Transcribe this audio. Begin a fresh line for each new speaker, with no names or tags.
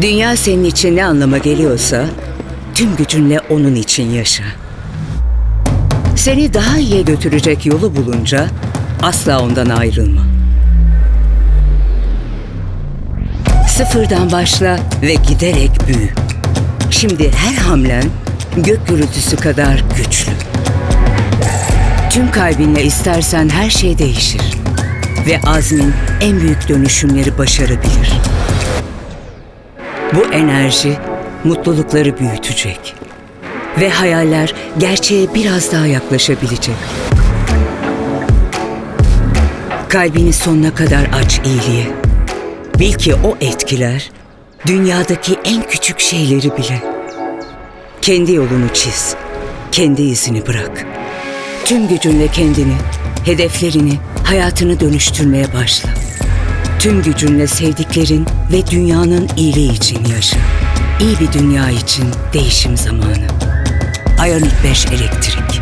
Dünya senin için ne anlama geliyorsa tüm gücünle onun için yaşa. Seni daha iyiye götürecek yolu bulunca asla ondan ayrılma. Sıfırdan başla ve giderek büyü. Şimdi her hamlen gök gürültüsü kadar güçlü. Tüm kalbinle istersen her şey değişir. Ve azmin en büyük dönüşümleri başarabilir. Bu enerji mutlulukları büyütecek. Ve hayaller gerçeğe biraz daha yaklaşabilecek. Kalbini sonuna kadar aç iyiliğe. Bil ki o etkiler dünyadaki en küçük şeyleri bile. Kendi yolunu çiz. Kendi izini bırak. Tüm gücünle kendini, hedeflerini, hayatını dönüştürmeye başla. Tüm gücünle sevdiklerin ve dünyanın iyiliği için yaşa. İyi bir dünya için değişim zamanı. Ionic 5 Elektrik